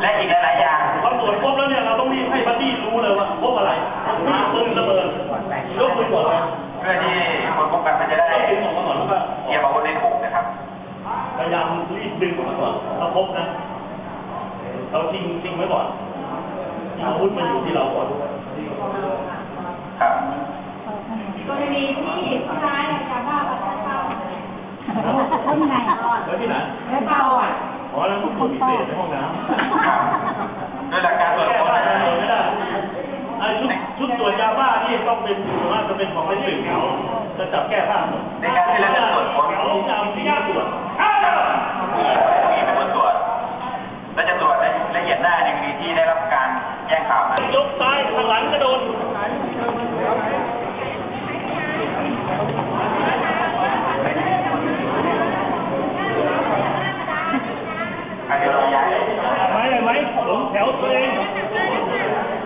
และอีกหลายๆอย่างพอตรวจพบแล้วเนี่ยเราต้องรีบให้บัดดี้รู้เลยว่าพบอะไรมีปืนระเบิดยกปืนก่อนเลยเพื่อที่คนป้องกันมันจะได้ยกปืนออกมาก่อนแล้วก็เตรียมอาวุธได้ถูกนะครับพยายามรีบดึงออกมาก่อนถ้าพบนะเราทิ้งทิ้งไว้ก่อนอาวุธมันอยู่ที่เราก่อนครับกรณีที่ผู้ร้ายชาวบ้านประชาชนข้างในแล้วที่ไหนและเบาอะ อ๋อแล้วผู้ป่วยพิเศษในห้องน้ำครับด้วยหลักการตรวจแก้ค้นได้นะไม่ได้ไอ้ชุดชุดตรวจยาบ้านี่ต้องเป็นส่วนมากจะเป็นของในตึกเขาจะจับแก้ผ้าหมดในการที่เราจะตรวจค้นเขาจะเอาที่ตรวจมีเป็นคนตรวจและจะตรวจละเอียดได้ในกรณีที่ได้รับการแจ้งข่าวมายกซ้ายข้างหลังก็โดน อาเดี๋ยวเราย้าย ไหมได้ไหม หลงแถวตัวเอง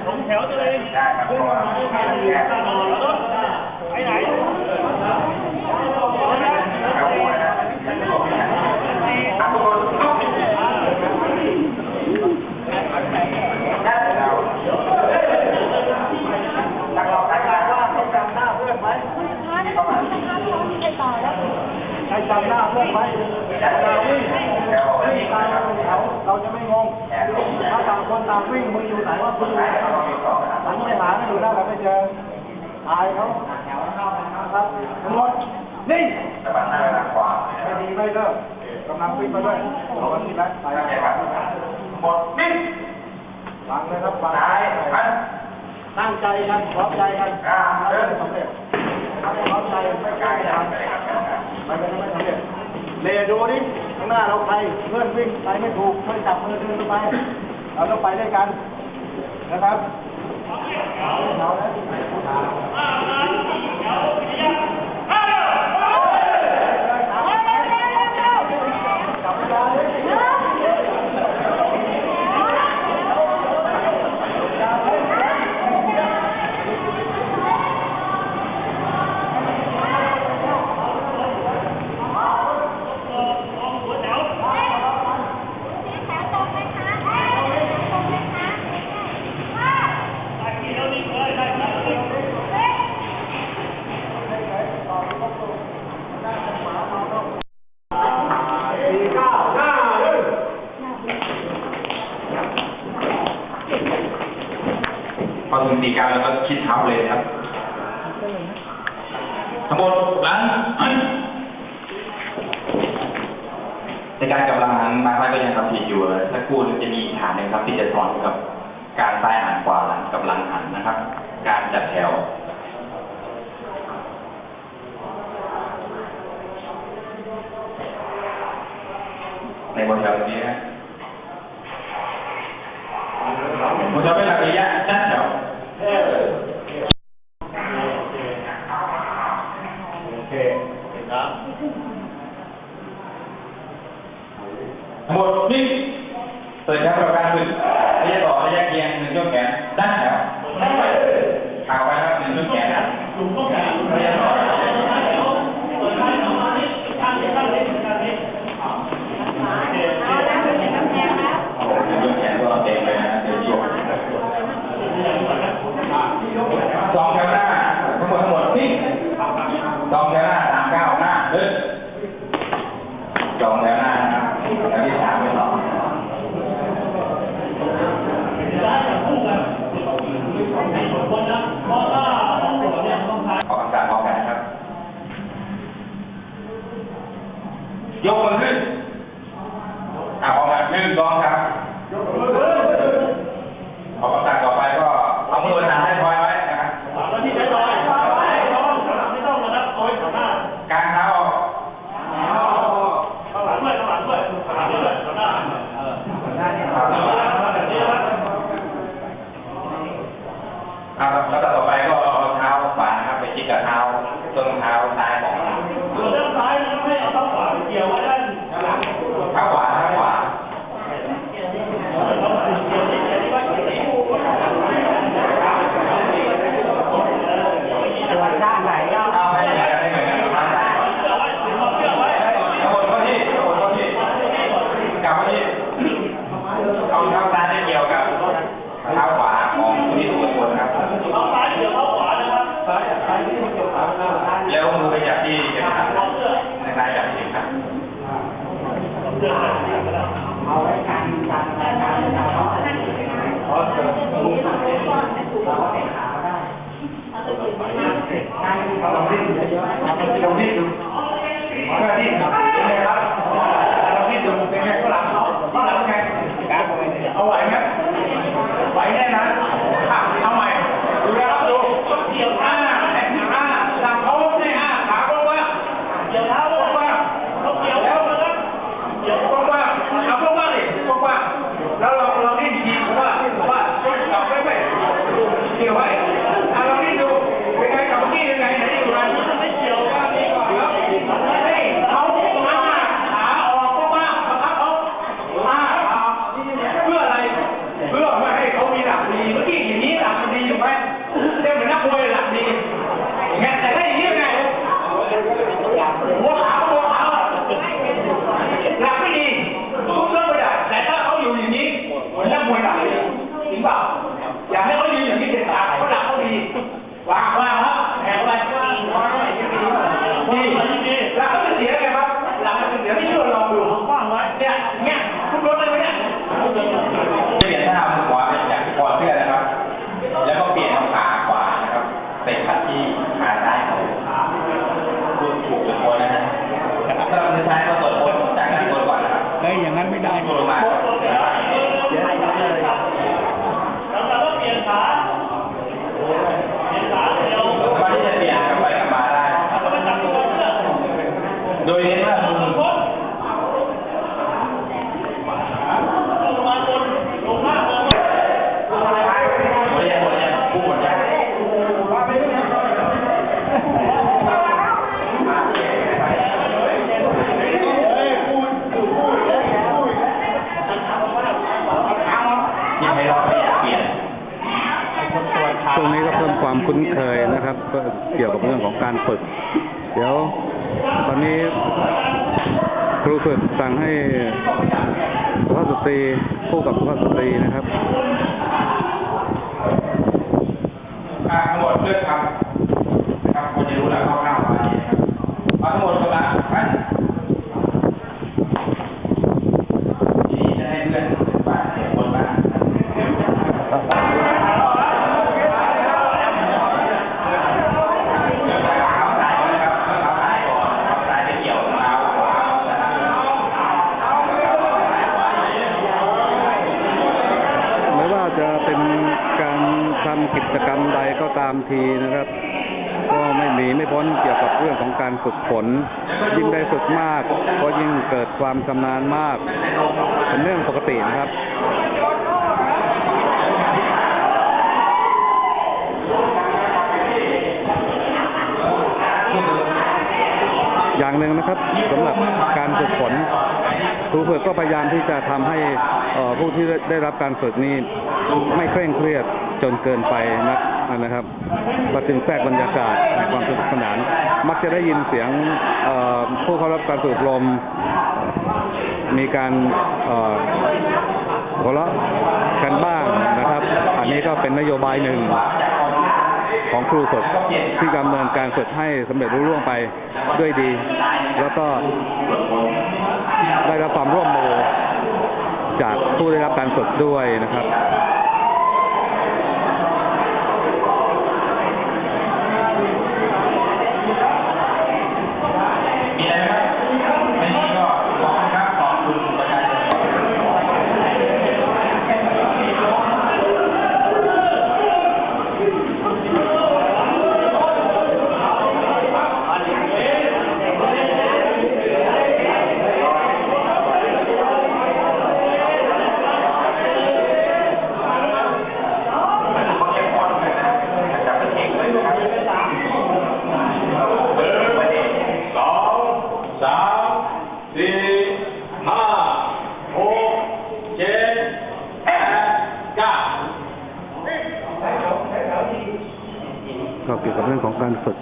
หลงแถวตัวเองได้ค คนตามวิ่งมึงอยู่ไหนว่าคุณอยู่ไหนหันไปหากันอยู่แล้วไม่เจอตายเขาครับทั้งหมดนิ่สบัดหน้าไปทางขวาไม่ดีไม่เลิกกำลังวิ่งมาด้วยเอวันนี้แล้วไปหมดนิ่ฟังเลยครับฟังซ้ายตั้งใจกันพร้อมใจกันอ่าเดินสำเร็จถ้าไม่พร้อมใจไม่กล้าทำมันจะไม่สำเร็จเลดูดิข้างหน้าเราใครเพื่อนวิ่งไปไม่ถูกช่วยจับมือเดินไป เราต้องไปด้วยกันนะครับ สักครู่จะมีอีกฐานหนึ่งครับ ที่จะสอนเกี่ยวกับการซ้ายหันขวาหันกับหลังหันนะครับ การจัดแถวในบทแถวนี้นะบทแถวเป็นหลักระยะจัดแถวโอเคครับทั้งหมดนิ่ งเปิดแถวประการฝึกระยะต่อระยะเกียงหนึ่งช่วงแขนด้านแถวไปครับหนึ่งช่วงแขนนะ หลุมต้องการระยะต่อระยะต่อเปิดท้ายออกมานี่ข้างนี้ข้างนี้ข้างนี้โอเคโอเค หนึ่งช่วงแขนก็เต็มเลยนะเดี๋ยวโยกสองแถวหน้าทั้งหมดทั้งหมดนิ่งสองแถวหน้าสามเก้าหน้าเดินสองแถวหน้านะครับแถวที่สามไม่ต่อ คนนะเพราะว่าของผมเนี่ยต้องใช้ ออกคำสั่งพร้อมกันนะครับ ยกมือขึ้นอ่า พ เกี่ยวกับเรื่องของการฝึก เดี๋ยวตอนนี้ครูฝึกสั่งให้สุภาพสตรีคู่กับสุภาพสตรีนะครับกาทั้งหมดเลือกทำ ทีนะครับ ก็ไม่มีไม่พ้นเกี่ยวกับเรื่องของการฝึกฝน ยิ่งได้ฝึกมาก ก็ยิ่งเกิดความชำนาญมาก เป็นเรื่องปกตินะครับอย่างหนึ่งนะครับสำหรับการฝึกฝนครูฝึกก็พยายามที่จะทำให้ผู้ที่ได้รับการฝึกนี้ไม่เคร่งเครียดจนเกินไปนัก นะครับก็จึงแทรกบรรยากาศความสนุกสนาน มักจะได้ยินเสียงผู้เข้ารับการฝึกอบรมมีการหัวเราะกันบ้างนะครับ อันนี้ก็เป็นนโยบายหนึ่งของครูฝึกที่ดำเนินการฝึกให้สำเร็จรุ่ร่วงไปด้วยดี แล้วก็ได้รับความร่วมมือจากผู้ได้รับการฝึกด้วยนะครับ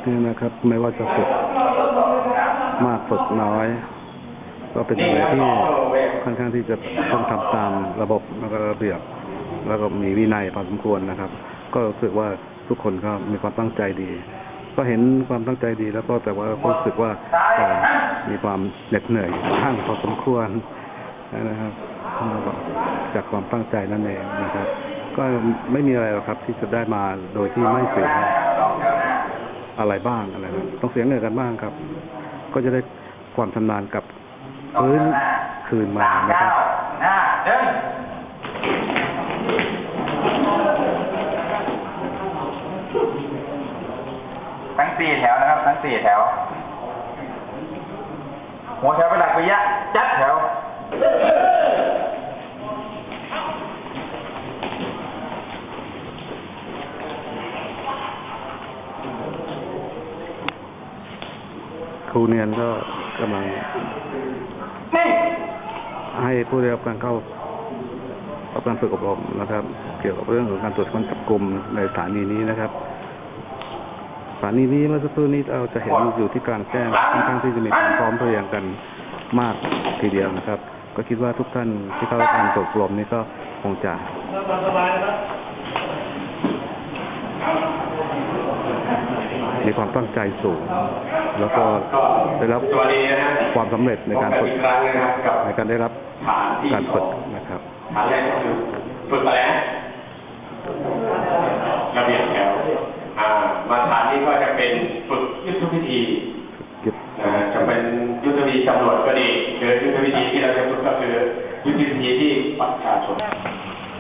นี่นะครับ ไม่ว่าจะฝึกมากฝึกน้อย ก็เป็นอะไรที่ค่อนข้างที่จะต้องทำตามระบบแล้วก็ระเบียบ แล้วก็มีวินัยพอสมควรนะครับ ก็รู้สึกว่าทุกคนก็มีความตั้งใจดี ก็เห็นความตั้งใจดี แล้วก็แต่ว่ารู้สึกว่ามีความเหน็ดเหนื่อยบ้างพอสมควรนะครับจากความตั้งใจนั่นเองนะครับ ก็ไม่มีอะไรหรอกครับที่จะได้มาโดยที่ไม่เสีย อะไรบ้างอะไรนะต้องเสียเงินกันบ้างครับ ก็จะได้ความชำนาญกับพื้นคืนมานะครับ หน้าเดินทั้งสี่แถวนะครับ ทั้งสี่แถว หัวแถวเป็นหลักระยะ จัดแถว ครูเนียนก็กำลังให้ผู้ได้รับการเข้ารับการฝึกอบรมนะครับ เกี่ยวกับเรื่องของการตรวจค้นจับกลุ่มในสถานีนี้นะครับสถานีนี้เมื่อสักครู่นี้เราจะเห็นอยู่ที่กลางแจ้งค่อนข้างที่จะมีความพร้อมเพรียงกันมากทีเดียวนะครับ ก็คิดว่าทุกท่านที่เข้ารับการฝึกอบรมนี้ก็คงจะมีความตั้งใจสูง แล้วก็ได้รับสวัสดีนะฮะความสำเร็จในการฝึกพบนอีครั้งนะครับกับในการได้รับฐานที่การฝึกสองนะครับฐานแรกก็คือฝึกอะไรนะระเบียบแถวอ่ามาฐานนี้ก็จะเป็นฝึกยุทธวิธียึดนะฮะจะเป็นยุทธวิธีตำรวจก็ดีหรือยุทธวิธีที่เราจะฝึกก็คือยุทธวิธีที่ประชาชน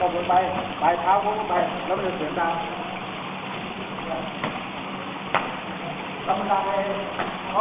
ตกลงไปปลายเท้าโค้งลงไปแล้วมันจะเสียงดัง แล้วมันดังเองเพ